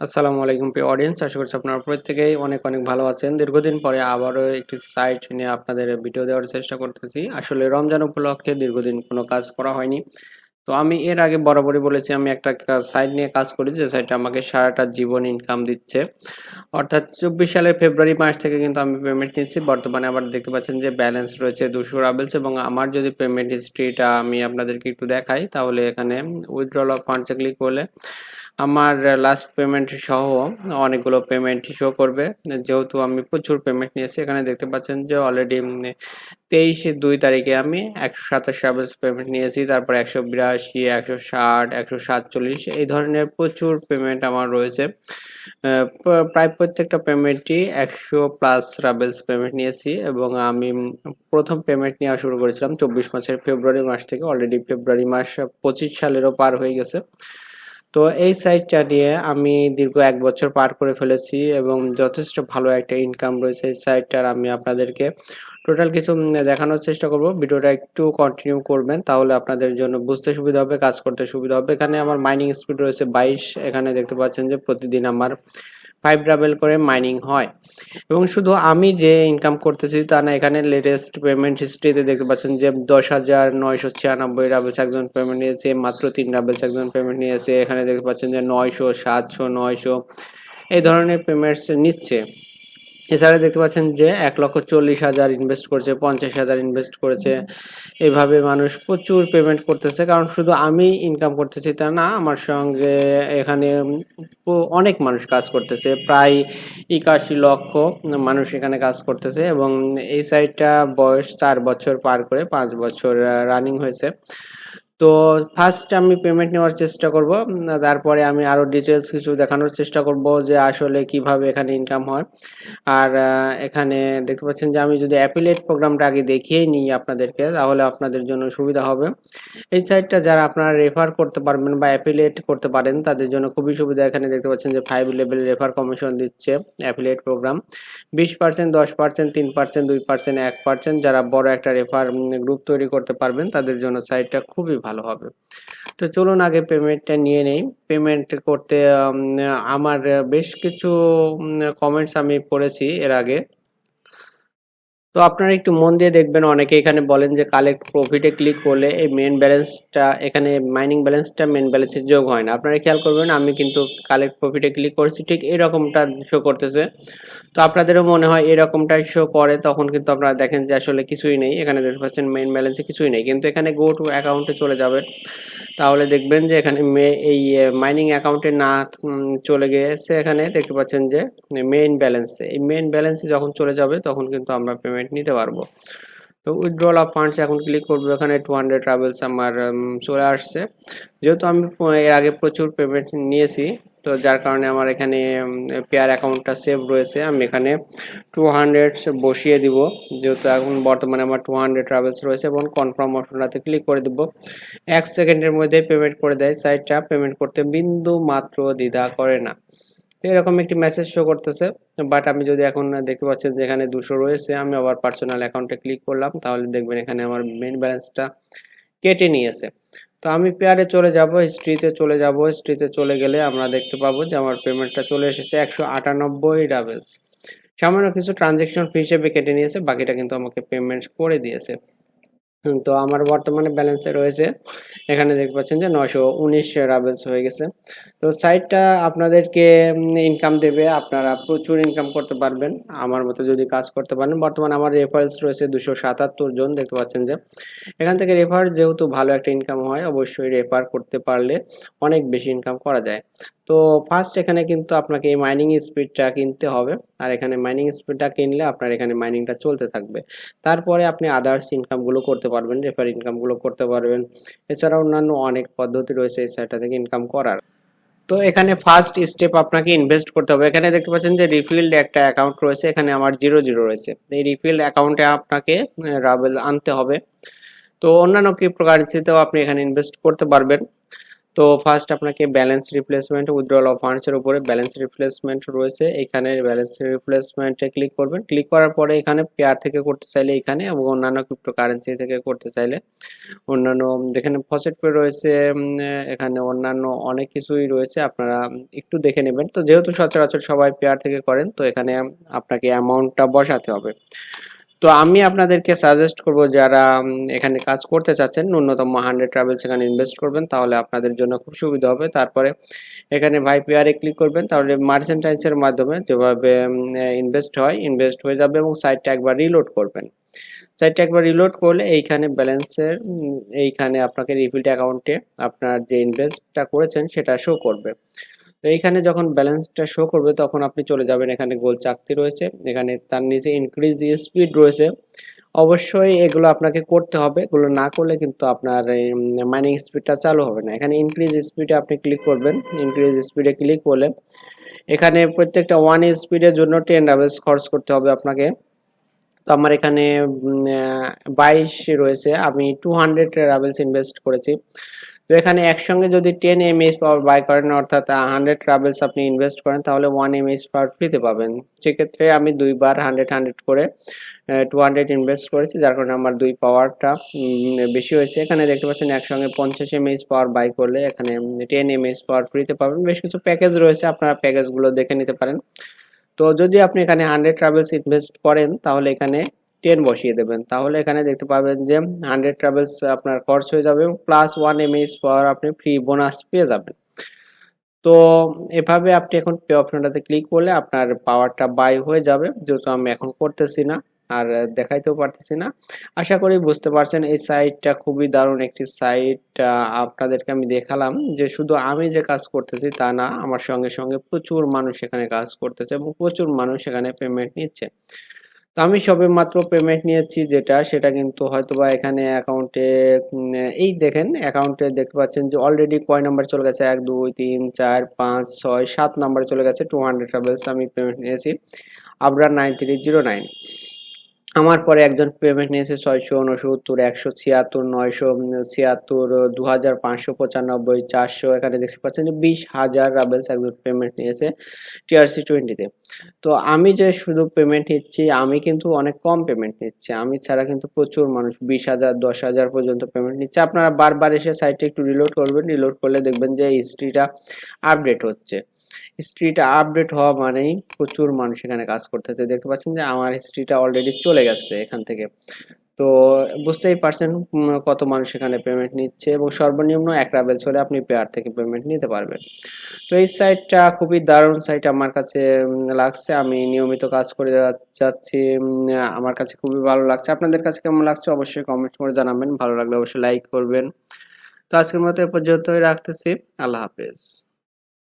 আসসালামু আলাইকুম প্রিয় অডিয়েন্স আশা করছি আপনারা প্রত্যেকেই অনেক অনেক ভালো আছেন। দীর্ঘদিন পরে আবারও একটি সাইট নিয়ে আপনাদের ভিডিও দেওয়ার চেষ্টা করতেছি। আসলে রমজান উপলক্ষে দীর্ঘদিন কোনো কাজ করা হয়নি। তো আমি এর আগে বরাবরই বলেছি, আমি একটা সাইট নিয়ে কাজ করি যে সাইটটা আমাকে সারাটা জীবন ইনকাম দিচ্ছে। অর্থাৎ চব্বিশ সালের ফেব্রুয়ারি মাস থেকে কিন্তু আমি পেমেন্ট নিচ্ছি। বর্তমানে আবার দেখতে পাচ্ছেন যে ব্যালেন্স রয়েছে দুশো রাবেলস এবং আমার যদি পেমেন্ট হিস্ট্রিটা আমি আপনাদেরকে একটু দেখাই, তাহলে এখানে উইথড্রল অফ ফান্ডসে ক্লিক করলে আমার লাস্ট পেমেন্ট সহ অনেকগুলো পেমেন্ট শো করবে। যেহেতু আমি প্রচুর পেমেন্ট নিয়েছি, এখানে দেখতে পাচ্ছেন যে অলরেডি তেইশে দুই তারিখে আমি একশো সাতাশ ট্রাভেলস পেমেন্ট নিয়েছি, তারপর একশো বিরাশি, একশো ষাট, একশো সাতচল্লিশ, এই ধরনের প্রচুর পেমেন্ট আমার রয়েছে। প্রায় প্রত্যেকটা পেমেন্টই একশো প্লাস ট্রাভেলস পেমেন্ট নিয়েছি এবং আমি প্রথম পেমেন্ট নেওয়া শুরু করেছিলাম চব্বিশ মাসের ফেব্রুয়ারি মাস থেকে অলরেডি ফেব্রুয়ারি মাস পঁচিশ সালেরও পার হয়ে গেছে। তো এই সাইটটা দিয়ে আমি দীর্ঘ এক বছর পার করে ফেলেছি এবং যথেষ্ট ভালো একটা ইনকাম রয়েছে এই সাইটটার আমি আপনাদেরকে টোটাল কিছু দেখানোর চেষ্টা করব। ভিডিওটা একটু কন্টিনিউ করবেন, তাহলে আপনাদের জন্য বুঝতে সুবিধা হবে, কাজ করতে সুবিধা হবে। এখানে আমার মাইনিং স্পিড রয়েছে বাইশ, এখানে দেখতে পাচ্ছেন যে প্রতিদিন আমার ফাইভ ডাবল করে মাইনিং হয়। এবং শুধু আমি যে ইনকাম করতেছি তা না, এখানে লেটেস্ট পেমেন্ট হিস্ট্রিতে দেখতে পাচ্ছেন যে দশ হাজার নয়শো ছিয়ানব্বই ডাবলস একজন পেমেন্ট নিয়েছে, মাত্র তিন ডাবলস একজন পেমেন্ট নিয়েছে। এখানে দেখতে পাচ্ছেন যে নয়শো, সাতশো, নয়শো, এই ধরনের পেমেন্টস নিচ্ছে। এছাড়া দেখতে পাচ্ছেন যে এক লক্ষ চল্লিশ হাজার ইনভেস্ট করেছে, পঞ্চাশ হাজার ইনভেস্ট করেছে। এইভাবে মানুষ প্রচুর পেমেন্ট করতেছে, কারণ শুধু আমি ইনকাম করতেছি তা না, আমার সঙ্গে এখানে অনেক মানুষ কাজ করতেছে, প্রায় একাশি লক্ষ মানুষ এখানে কাজ করতেছে এবং এই সাইটটা বয়স চার বছর পার করে পাঁচ বছর রানিং হয়েছে। তো ফার্স্ট আমি পেমেন্ট নেওয়ার চেষ্টা করব তারপরে আমি আরও ডিটেলস কিছু দেখানোর চেষ্টা করব যে আসলে কীভাবে এখানে ইনকাম হয়। আর এখানে দেখতে পাচ্ছেন যে আমি যদি অ্যাপিলেট প্রোগ্রামটা আগে দেখিয়ে নিই আপনাদেরকে, তাহলে আপনাদের জন্য সুবিধা হবে। এই সাইটটা যারা আপনারা রেফার করতে পারবেন বা অ্যাপিলেট করতে পারেন, তাদের জন্য খুবই সুবিধা। এখানে দেখতে পাচ্ছেন যে ফাইভ লেভেল রেফার কমিশন দিচ্ছে অ্যাপিলেট প্রোগ্রাম বিশ পার্সেন্ট দশ পার্সেন্ট তিন পার্সেন্ট দুই পার্সেন্ট এক পার্সেন্ট যারা বড় একটা রেফার গ্রুপ তৈরি করতে পারবেন, তাদের জন্য সাইটটা খুবই ভালো। হবে। তো চলুন আগে পেমেন্টটা নিয়ে নেই। পেমেন্ট করতে আমার বেশ কিছু কমেন্টস আমি পড়েছি এর আগে। তো আপনারা একটু মন দিয়ে দেখবেন, অনেকে এখানে বলেন যে কালেক্ট প্রফিটে ক্লিক করলে এই মেন ব্যালেন্সটা এখানে মাইনিং ব্যালেন্সটা মেন ব্যালেন্সে যোগ হয় না। আপনারা খেয়াল করবেন, আমি কিন্তু কালেক্ট প্রফিটে ক্লিক করেছি, ঠিক এরকমটা শো করতেছে। তো আপনাদেরও মনে হয় এরকমটাই শো করে, তখন কিন্তু আপনারা দেখেন যে আসলে কিছুই নেই। এখানে দেখতে পাচ্ছেন মেন ব্যালেন্সে কিছুই নেই। কিন্তু এখানে গো টু অ্যাকাউন্টে চলে যাবেন তাহলে দেখবেন যে এখানে এই মাইনিং অ্যাকাউন্টে না চলে গিয়েছে এখানে। দেখতে পাচ্ছেন যে মেইন ব্যালেন্সে এই মেইন ব্যালেন্সে যখন চলে যাবে, তখন কিন্তু আমরা পেমেন্ট নিতে পারব। তো উইথড্রল অফ ফান্ডস এখন ক্লিক করব এখানে টু হান্ড্রেড ট্রাভেলস আমার চলে আসছে। যেহেতু আমি, এর আগে প্রচুর পেমেন্ট নিয়েছি তো যার কারণে আমার এখানে পেয়ার অ্যাকাউন্টটা সেভ রয়েছে। আমি এখানে টু হান্ড্রেড বসিয়ে দিব। যেহেতু এখন বর্তমানে আমার টু হান্ড্রেড ট্রাভেলস রয়েছে এবং কনফার্ম অপশনটাতে ক্লিক করে দিব। এক সেকেন্ডের মধ্যে পেমেন্ট করে দেয়। সাইটটা পেমেন্ট করতে বিন্দু মাত্র দ্বিধা করে না। তো এরকম একটি মেসেজ শো করতেছে। বাট আমি যদি এখন দেখতে পাচ্ছেন যে এখানে দুশো রয়েছে, আমি আবার পার্সোনাল অ্যাকাউন্টে ক্লিক করলাম। তাহলে দেখবেন এখানে আমার মেন ব্যালেন্সটা কেটে নিয়েছে। তো আমি পেয়ারে চলে যাব হিস্ট্রিতে চলে যাব। হিস্ট্রিতে চলে গেলে আমরা দেখতে পাবো যে আমার পেমেন্টটা চলে এসেছে একশো আটানব্বই ডাবেলস সামান্য কিছু ট্রানজেকশন ফি হিসেবে কেটে নিয়েছে, বাকিটা কিন্তু আমাকে পেমেন্ট করে দিয়েছে। তো আমার বর্তমানে ব্যালেন্সে রয়েছে। এখানে দেখতে পাচ্ছেন যে নয়শো উনিশ রাবেলস হয়ে গেছে। তো সাইটটা আপনাদেরকে ইনকাম দেবে। আপনারা প্রচুর ইনকাম করতে পারবেন। আমার মতো যদি কাজ করতে পারেন। বর্তমানে আমার রেফারেন্স রয়েছে দুশো সাতাত্তর জন। দেখতে পাচ্ছেন যে এখান থেকে রেফার যেহেতু ভালো একটা ইনকাম হয়, অবশ্যই রেফার করতে পারলে অনেক বেশি ইনকাম করা যায়। তো ফার্স্ট এখানে কিন্তু আপনাকে এই মাইনিং স্পিডটা কিনতে হবে। আর এখানে মাইনিং স্পিডটা কিনলে আপনার এখানে মাইনিংটা চলতে থাকবে। তারপরে আপনি আদার্স ইনকামগুলো করতে পারবেন রেফার ইনকামগুলো করতে পারবেন। এছাড়া অন্যান্য অনেক পদ্ধতি রয়েছে এই সাইটটা থেকে ইনকাম করার। তো এখানে ফার্স্ট স্টেপ আপনাকে ইনভেস্ট করতে হবে। এখানে দেখতে পাচ্ছেন যে রিফিল্ড একটা অ্যাকাউন্ট রয়েছে, এখানে আমার জিরো জিরো রয়েছে। এই রিফিল্ড অ্যাকাউন্টে আপনাকে রাবেল আনতে হবে। তো অন্যান্য ক্রিপ্টোকারেন্সিতেও আপনি এখানে ইনভেস্ট করতে পারবেন। তো ফার্স্ট আপনাকে ব্যালেন্স রিপ্লেসমেন্ট উইথড্রল অফ ফান্ডসের উপরে ব্যালেন্স রিপ্লেসমেন্ট রয়েছে। এখানে ব্যালেন্স রিপ্লেসমেন্টে ক্লিক করবেন। ক্লিক করার পরে এখানে পেয়ার থেকে করতে চাইলে এখানে এবং অন্যান্য ক্রিপ্টো কারেন্সি থেকে করতে চাইলে অন্যান্য, যেখানে ফসেট পে রয়েছে এখানে অন্যান্য অনেক কিছুই রয়েছে। আপনারা একটু দেখে নেবেন। তো যেহেতু সচরাচর সবাই পেয়ার থেকে করেন, তো এখানে আপনাকে অ্যামাউন্টটা বসাতে হবে। তো আমি আপনাদেরকে সাজেস্ট করব যারা এখানে কাজ করতে চাচ্ছেন, ন্যূনতম হান্ড্রেড ট্রাভেলস এখানে ইনভেস্ট করবেন, তাহলে আপনাদের জন্য খুব সুবিধা হবে। তারপরে এখানে ভাই পেয়ারে ক্লিক করবেন, তাহলে মার্চেন্টাইজের মাধ্যমে যেভাবে ইনভেস্ট হয় ইনভেস্ট হয়ে যাবে এবং সাইটটা একবার রিলোড করবেন। সাইটটা একবার রিলোড করলে এইখানে ব্যালেন্সের এইখানে আপনাকে রিফিল্ড অ্যাকাউন্টে আপনার যে ইনভেস্টটা করেছেন সেটা শো করবে। তো এইখানে যখন ব্যালেন্সটা শো করবে, তখন আপনি চলে যাবেন। এখানে গোল চাকতি রয়েছে। এখানে তার নিচে ইনক্রিজ স্পিড রয়েছে। অবশ্যই এগুলো আপনাকে করতে হবে। এগুলো না করলে কিন্তু আপনার মাইনিং স্পিডটা চালু হবে না। এখানে ইনক্রিজ স্পিডে আপনি ক্লিক করবেন। ইনক্রিজ স্পিডে ক্লিক করলে এখানে প্রত্যেকটা ওয়ান স্পিডের জন্য টেন ডাবলস খরচ করতে হবে আপনাকে। তো আমার এখানে বাইশ রয়েছে। আমি টু হান্ড্রেড রাবেলস ইনভেস্ট করেছি। তো এখানে একসঙ্গে যদি টেন এমএইচ পাওয়ার বাই করেন, অর্থাৎ হান্ড্রেড ট্রাভেলস আপনি ইনভেস্ট করেন, তাহলে ওয়ান এমএইচ পাওয়ার ফ্রিতে পাবেন। সেক্ষেত্রে আমি দুইবার হান্ড্রেড হান্ড্রেড করে টু হান্ড্রেড ইনভেস্ট করেছি, যার কারণে আমার দুই পাওয়ারটা বেশি হয়েছে। এখানে দেখতে পাচ্ছেন একসঙ্গে পঞ্চাশ এমএইচ পাওয়ার বাই করলে এখানে টেন এমএইচ পাওয়ার ফ্রিতে পাবেন। বেশ কিছু প্যাকেজ রয়েছে, আপনারা প্যাকেজগুলো দেখে নিতে পারেন। তো যদি আপনি এখানে হান্ড্রেড ট্রাভেলস ইনভেস্ট করেন, তাহলে এখানে টেন বসিয়ে দেবেন। তাহলে এখানে দেখতে পাবেন যে হান্ড্রেড ট্রাভেলস আপনার খরচ হয়ে যাবে এবং প্লাস ওয়ান এমএইচ পাওয়ার আপনি ফ্রি বোনাস পেয়ে যাবেন। তো এভাবে আপনি এখন পে অপশনটাতে ক্লিক করলে আপনার পাওয়ারটা বাই হয়ে যাবে। যেহেতু আমি এখন করতেছি না আর দেখাইতেও পারতেছি না। আশা করি বুঝতে পারছেন এই সাইটটা খুবই দারুণ একটি সাইট আপনাদেরকে আমি দেখালাম যে শুধু আমি যে কাজ করতেছি তা না, আমার সঙ্গে সঙ্গে প্রচুর মানুষ এখানে কাজ করতেছে এবং প্রচুর মানুষ এখানে পেমেন্ট নিচ্ছে। তো আমি সবে মাত্র পেমেন্ট নিয়েছি যেটা, সেটা কিন্তু হয়তোবা এখানে অ্যাকাউন্টে এই দেখেন অ্যাকাউন্টে দেখতে পাচ্ছেন যে অলরেডি কয় নাম্বার চলে গেছে? এক, দুই, তিন, চার, পাঁচ, ছয়, সাত নাম্বার চলে গেছে টু হান্ড্রেড ট্রাভেলস আমি পেমেন্ট নিয়েছি, Abrar nine three zero nine আমার পরে একজন পেমেন্ট নিয়েছে ছয়শো উনসত্তর একশো, ছিয়াত্তর, নয়শো ছিয়াত্তর দু হাজার পাঁচশো পঁচানব্বই, চারশো, এখানে দেখতে পাচ্ছেন যে বিশ হাজার রাবেলস একজন পেমেন্ট নিয়েছে টিআরসি টোয়েন্টিতে তো। আমি যে শুধু পেমেন্ট নিচ্ছি, আমি কিন্তু অনেক কম পেমেন্ট নিচ্ছি। আমি ছাড়া কিন্তু প্রচুর মানুষ, বিশ হাজার, দশ হাজার পর্যন্ত পেমেন্ট নিচ্ছে। আপনারা বারবার এসে সাইটে একটু রিলোড করবেন রিলোড করলে দেখবেন যে হিস্ট্রিটা আপডেট হচ্ছে। হিস্ট্রিটা আপডেট হওয়া মানেই প্রচুর মানুষ এখানে কাজ করতেছে দেখতে পাচ্ছেন যে আমার হিস্ট্রিটা অলরেডি চলে গেছে এখান থেকে। তো বুঝতেই পারছেন কত মানুষ এখানে পেমেন্ট নিচ্ছে এবং সর্বনিম্ন এক রাবেলস হলে আপনি পেয়ার থেকে পেমেন্ট নিতে পারবেন। তো এই সাইটটা খুবই দারুণ সাইট আমার কাছে লাগছে। আমি নিয়মিত কাজ করে যাচ্ছি আমার কাছে খুবই ভালো লাগছে। আপনাদের কাছে কেমন লাগছে অবশ্যই কমেন্ট করে জানাবেন। ভালো লাগলে অবশ্যই লাইক করবেন। তো আজকের মতো এ পর্যন্তই রাখতেছি। আল্লাহ হাফেজ।